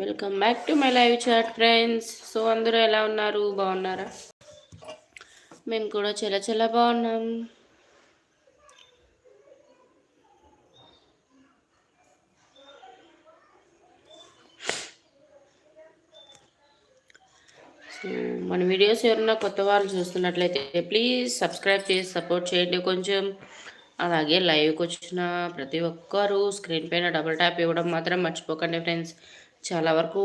Welcome back to my live chat friends so అందరూ ఎలా ఉన్నారు? బాగున్నారా? మేము కూడా చాలా చాలా బాగున్నాం. మన వీడియోస్ ఎవరన్నా కొత్త వాళ్ళు చూస్తున్నట్లయితే ప్లీజ్ సబ్స్క్రైబ్ చేసి సపోర్ట్ చేయండి. కొంచెం అలాగే లైవ్కి వచ్చిన ప్రతి ఒక్కరూ స్క్రీన్ పైన డబుల్ ట్యాప్ ఇవ్వడం మాత్రం మర్చిపోకండి ఫ్రెండ్స్. చాలా వరకు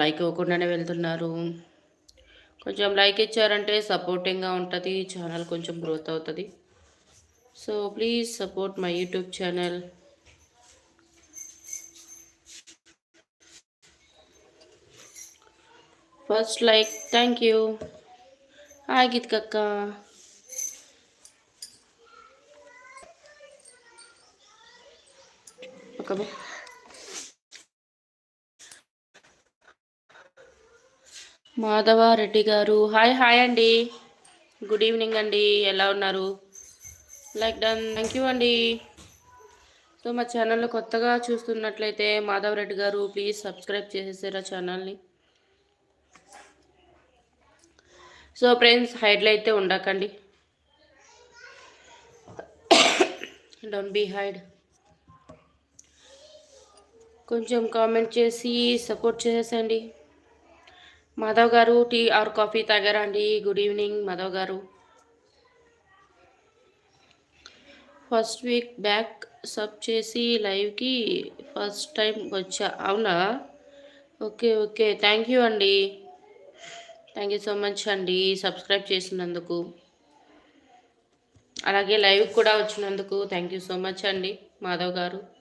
లైక్ ఇవ్వకుండానే వెళ్తున్నారు. కొంచెం లైక్ ఇచ్చారంటే సపోర్టింగ్గా ఉంటుంది ఛానల్ కొంచెం గ్రోత్ అవుతుంది. So please support my YouTube channel. First like thank you. Hi గీత్కక్క. Madhava Madhavareddy garu. Hi hi అండి. గుడ్ ఈవినింగ్ అండి. ఎలా ఉన్నారు? Like done. థ్యాంక్ యూ అండి. సో మా ఛానల్లో కొత్తగా చూస్తున్నట్లయితే మాధవరెడ్డి గారు ప్లీజ్ సబ్స్క్రైబ్ చేసేసారా ఛానల్ని? సో ఫ్రెండ్స్ హైడ్లో అయితే ఉండకండి. డోంట్ బీ హైడ్ కొంచెం కామెంట్ చేసి సపోర్ట్ చేసేసండి. మాధవ్ గారు టీ ఆర్ కాఫీ తాగారా అండి గుడ్ ఈవినింగ్ మాధవ్ గారు. ఫస్ట్ వీక్ బ్యాక్ సబ్ చేసి లైవ్కి ఫస్ట్ టైం వచ్చా? అవునా? Okay okay. థ్యాంక్ యూ అండి. థ్యాంక్ యూ సో మచ్ అండి సబ్స్క్రైబ్ చేసినందుకు. అలాగే లైవ్ కూడా వచ్చినందుకు థ్యాంక్ యూ సో మచ్ అండి మాధవ్ గారు.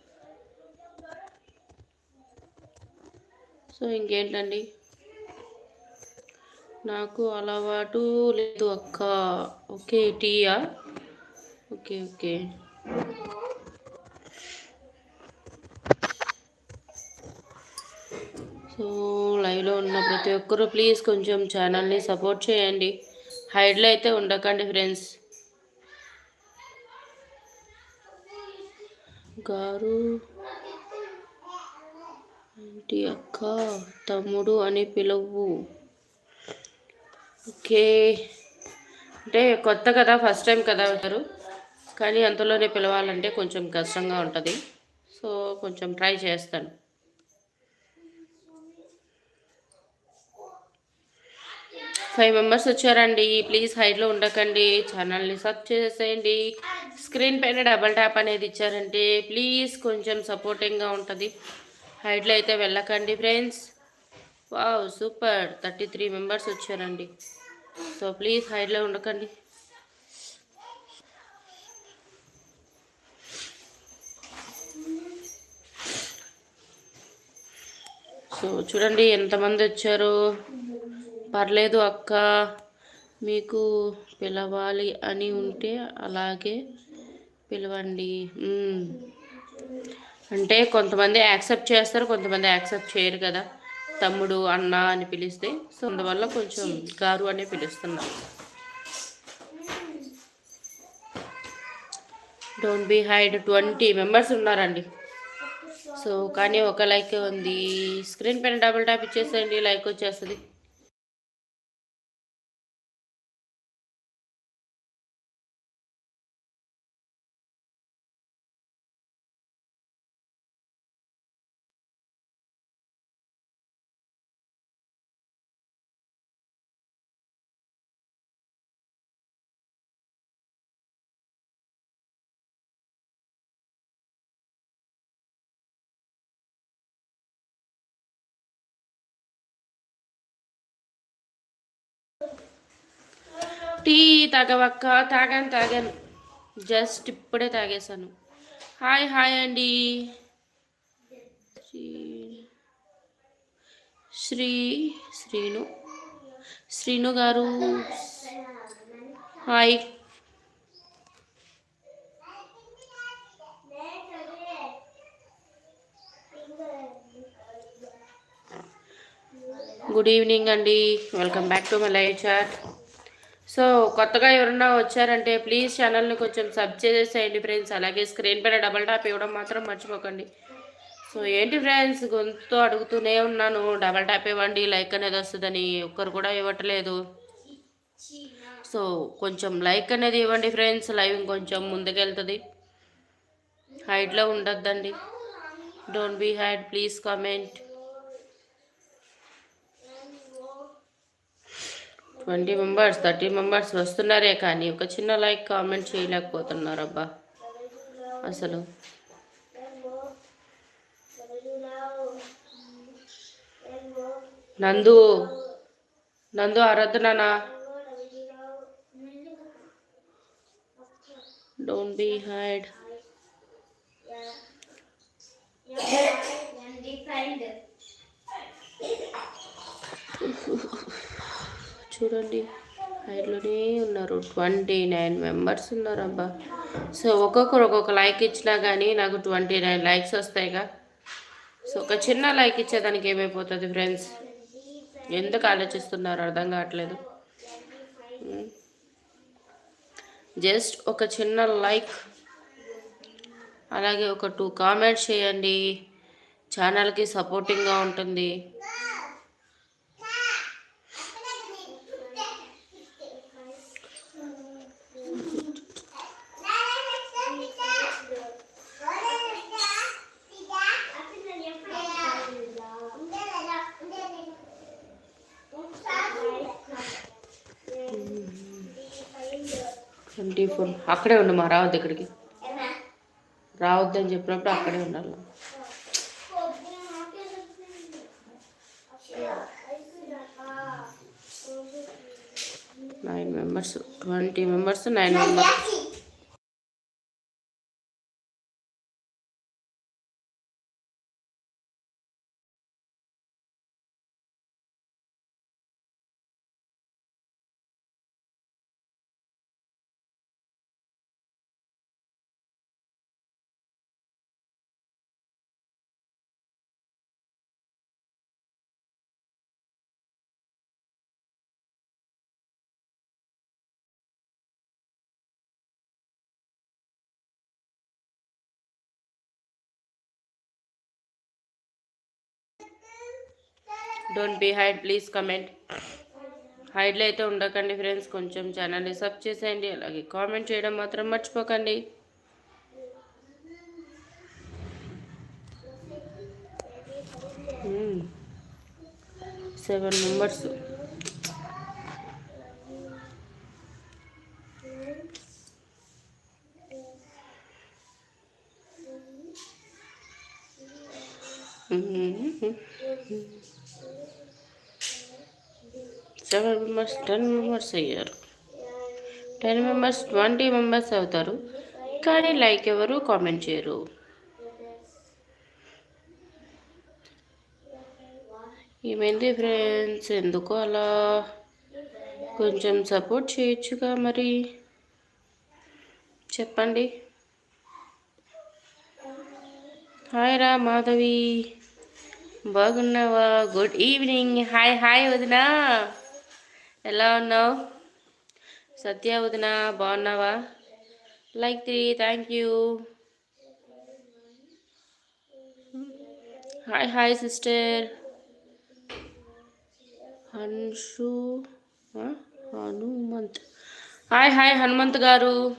సో ఇంకేంటండి? నాకు అలవాటు లేదు అక్క. ఓకే టీయా? Okay okay. సో లైవ్లో ఉన్న ప్రతి ఒక్కరూ ప్లీజ్ కొంచెం ఛానల్ని సపోర్ట్ చేయండి. హైడ్లో అయితే ఉండకండి ఫ్రెండ్స్. గారు ఏంటి అక్క? తమ్ముడు అని పిలువు. ఓకే. అంటే కొత్త కదా ఫస్ట్ టైం కదా ఉంటారు కానీ అంతలోనే పిలవాలంటే కొంచెం కష్టంగా ఉంటుంది. సో కొంచెం ట్రై చేస్తాను. ఫైవ్ మెంబర్స్ వచ్చారండి. ప్లీజ్ హైట్లో ఉండకండి. ఛానల్ని సబ్ చేసేయండి. స్క్రీన్ పైన డబల్ ట్యాప్ అనేది ఇచ్చారంటే ప్లీజ్ కొంచెం సపోర్టింగ్గా ఉంటుంది. హైట్లో అయితే వెళ్ళకండి friends. Wow super. Thirty three members వచ్చారండి. సో ప్లీజ్ హైట్లో ఉండకండి. సో చూడండి ఎంతమంది వచ్చారు. పర్లేదు అక్క. మీకు పిలవాలి అని ఉంటే అలాగే పిలవండి. అంటే కొంతమంది యాక్సెప్ట్ చేస్తారు కొంతమంది యాక్సెప్ట్ చేయరు కదా. తమ్ముడు అన్న అని పిలిస్తే సో అందువల్ల కొంచెం గారు అనే పిలుస్తున్నాం. Don't be hide twenty members ఉన్నారండి. సో కానీ ఒక లైక్ ఉంది. స్క్రీన్ పైన డబుల్ ట్యాప్ ఇచ్చేసేయండి. లైక్ వచ్చేస్తుంది. టీ తాగవక్క తాగాను తాగాను. జస్ట్ ఇప్పుడే తాగేశాను. హాయ్ హాయ్ అండి. Shri Srinu. Srinu garu. Hi. Good evening అండి. Welcome back to my live chat. So కొత్తగా ఎవరన్నా వచ్చారంటే ప్లీజ్ ఛానల్ని కొంచెం సబ్ చేసేసేయండి ఫ్రెండ్స్. అలాగే స్క్రీన్ పైన డబల్ టాప్ ఇవ్వడం మాత్రం మర్చిపోకండి. సో ఏంటి ఫ్రెండ్స్ గొంతు అడుగుతూనే ఉన్నాను. డబల్ ట్యాప్ ఇవ్వండి లైక్ అనేది వస్తుందని ఒక్కరు కూడా ఇవ్వట్లేదు. సో కొంచెం లైక్ అనేది ఇవ్వండి ఫ్రెండ్స్ లైవ్ ఇంకొంచెం ముందుకెళ్తుంది. హైట్లో ఉండొద్దండి. Don't be hide please comment twenty members thirty members వస్తున్నారే కానీ ఒక చిన్న లైక్ కామెంట్ చేయలేకపోతున్నారు అబ్బా అసలు నందు నందు ఆరాధనా డోంట్ బీ హైడ్ చూడండి. హైలోనే ఉన్నారు. ట్వంటీ నైన్ మెంబర్స్ ఉన్నారు అబ్బా సో ఒక్కొక్కరు ఒక్కొక్క లైక్ ఇచ్చినా కానీ నాకు ట్వంటీ నైన్ లైక్స్ వస్తాయిగా. సో ఒక చిన్న లైక్ ఇచ్చేదానికి ఏమైపోతుంది ఫ్రెండ్స్? ఎందుకు ఆలోచిస్తున్నారు? అర్థం కావట్లేదు. జస్ట్ ఒక చిన్న లైక్. అలాగే ఒక టూ కామెంట్స్ చేయండి. ఛానల్కి సపోర్టింగ్గా ఉంటుంది. అక్కడే ఉండు మా రావద్దు ఇక్కడికి. రావద్దని చెప్పినప్పుడు అక్కడే ఉండాలి. Nine members twenty members nine members don't be hide please comment హైడ్లో అయితే ఉండకండి ఫ్రెండ్స్ కొంచెం ఛానల్ని సబ్ చేసేయండి అలాగే కామెంట్ చేయడం మాత్రం మర్చిపోకండి. Hmm. Seven members seven members ten members అయ్యారు. టెన్ మెంబర్స్ ట్వంటీ మెంబర్స్ అవుతారు. కానీ లైక్ ఎవరు కామెంట్ చేయరు. ఏమైంది ఫ్రెండ్స్ ఎందుకు అలా? కొంచెం సపోర్ట్ చేయొచ్చుగా మరి. చెప్పండి. హాయ్ రా మాధవి. బాగున్నావా? గుడ్ ఈవినింగ్ హాయ్ హాయ్ వదినా. ఎలా ఉన్నావు? సత్య వదినా బాగున్నావా? Like three thank you hi hi sister Hanshu Hanumanth hi hi Hanumanth garu.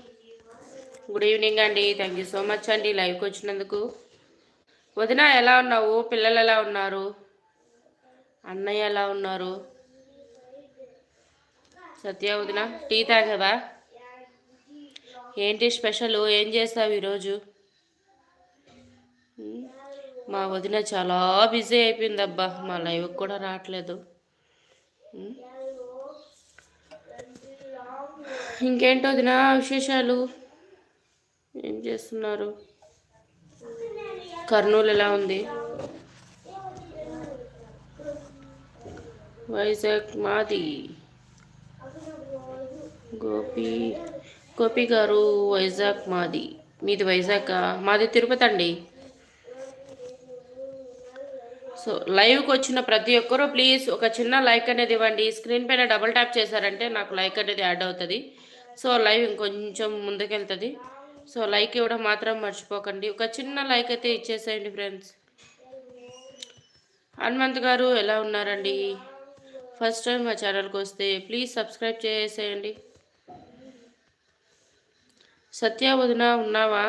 Good evening అండి. థ్యాంక్ యూ సో మచ్ అండి. లైవ్కి వచ్చినందుకు. వదిన ఎలా ఉన్నావు? పిల్లలు ఎలా ఉన్నారు? అన్నయ్య ఎలా ఉన్నారు? సత్య వదిన టీ తాగవా? ఏంటి స్పెషల్? ఏం చేస్తావు ఈరోజు? మా వదిన చాలా బిజీ అయిపోయిందబ్బా. మా లైవ్ కూడా రావట్లేదు. ఇంకేంటి వదిన విశేషాలు? ఏం చేస్తున్నారు? కర్నూలు ఎలా ఉంది? వైజాగ్ మాది. గోపి గోపి గారు వైజాగ్ మాది. మీది వైజాగ్? మాది తిరుపతి అండి. సో లైవ్కి వచ్చిన ప్రతి ఒక్కరూ ప్లీజ్ ఒక చిన్న లైక్ అనేది ఇవ్వండి. స్క్రీన్ పైన డబుల్ ట్యాప్ చేశారంటే నాకు లైక్ అనేది యాడ్ అవుతుంది. సో లైవ్ ఇంకొంచెం ముందుకెళ్తుంది. సో లైక్ ఇవ్వడం మాత్రం మర్చిపోకండి. ఒక చిన్న లైక్ అయితే ఇచ్చేసేయండి ఫ్రెండ్స్. హనుమంత్ గారు ఎలా ఉన్నారండి? ఫస్ట్ టైం మా ఛానల్కి వస్తే ప్లీజ్ సబ్స్క్రైబ్ చేసేయండి. సత్య వదిన ఉన్నావా?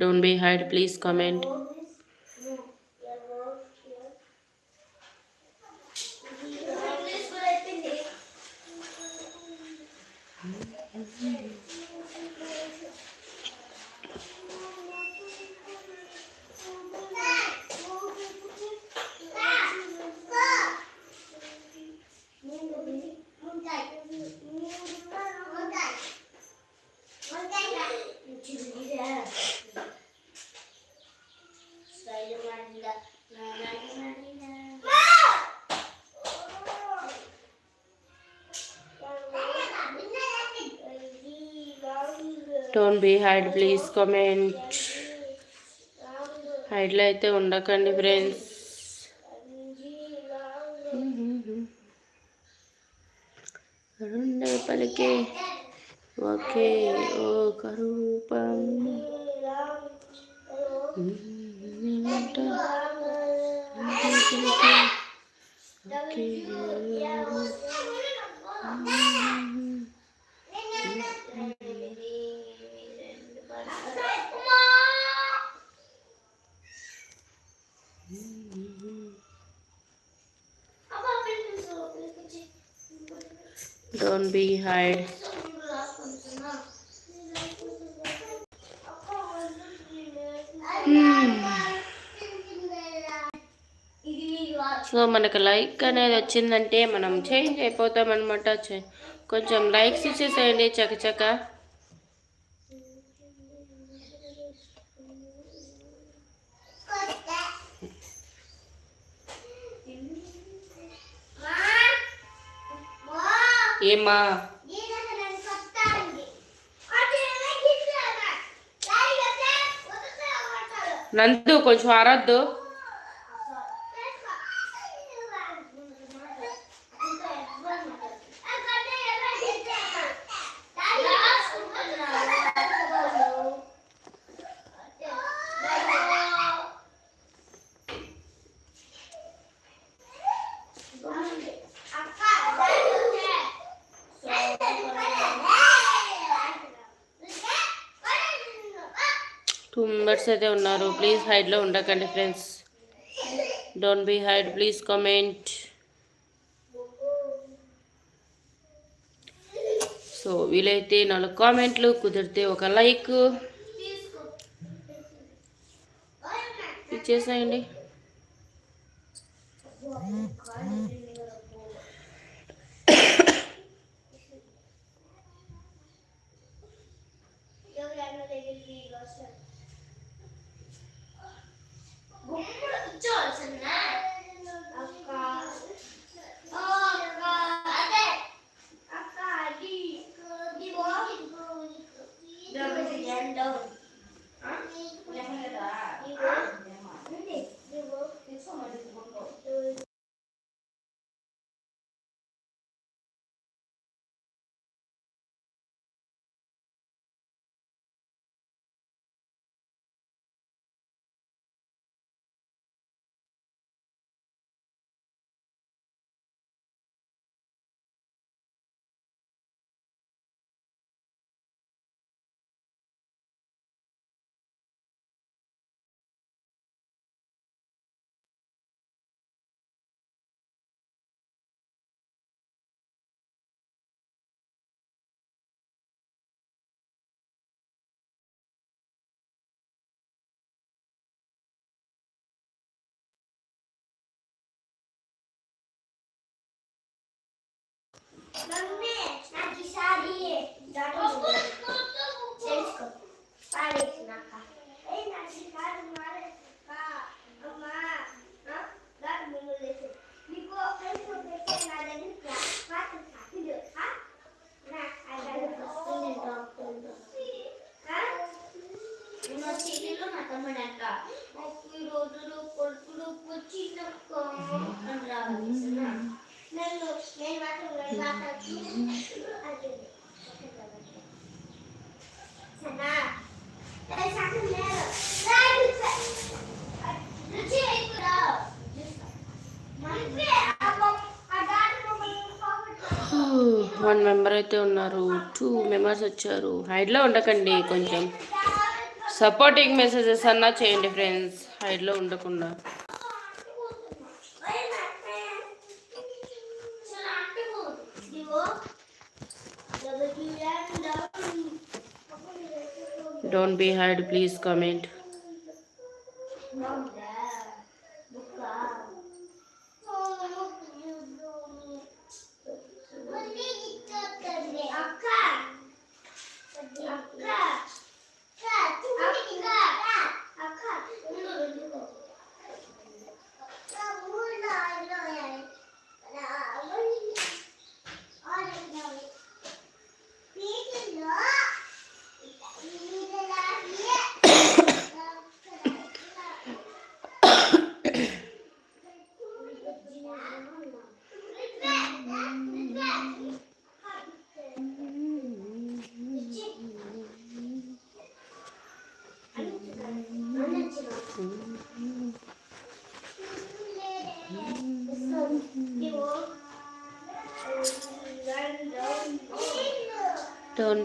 Don't be hide please comment don't be hide please comment హైడ్లో అయితే ఉండకండి ఫ్రెండ్స్ రెండే పలికే ఓకే ఒక రూపం Don't be hide. సో మనకు లైక్ అనేది వచ్చిందంటే మనం చేంజ్ అయిపోతాం అనమాట కొంచెం లైక్స్ ఇచ్చేసేయండి చకచక ఏమా నందు కొంచెం అరద్దు బర్డ్స్ అయితే ఉన్నారు. ప్లీజ్ హైడ్లో ఉండకండి friends. Don't be hide please comment so వీలైతే నాలుగు కామెంట్లు కుదిరితే ఒక లైక్. ఇచ్చేసాయండి. 몸으로 이쪽으로 오셨나? రోజులు కొడుకులు వచ్చిన అని రావాలి Hmm, వన్ మెంబర్ అయితే ఉన్నారు. టూ మెంబర్స్ వచ్చారు. హైడ్లో ఉండకండి కొంచెం. సపోర్టింగ్ మెసేజెస్ అన్నా చేయండి ఫ్రెండ్స్ హైడ్లో ఉండకుండా. Don't be hide please comment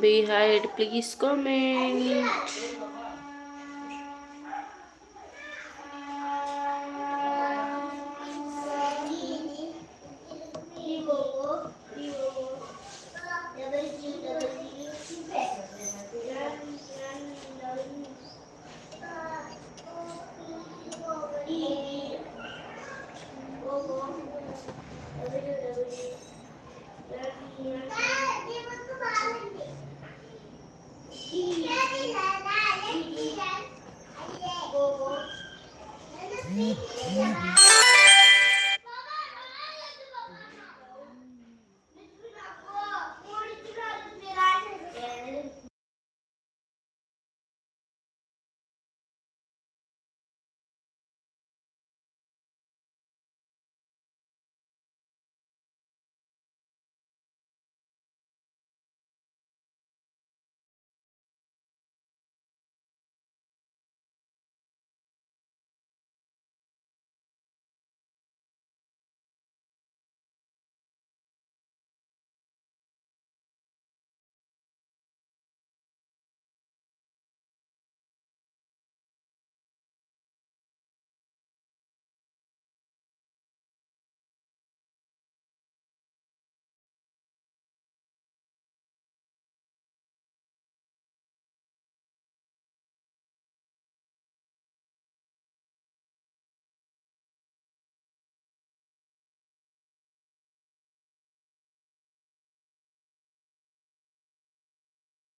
don't be hide please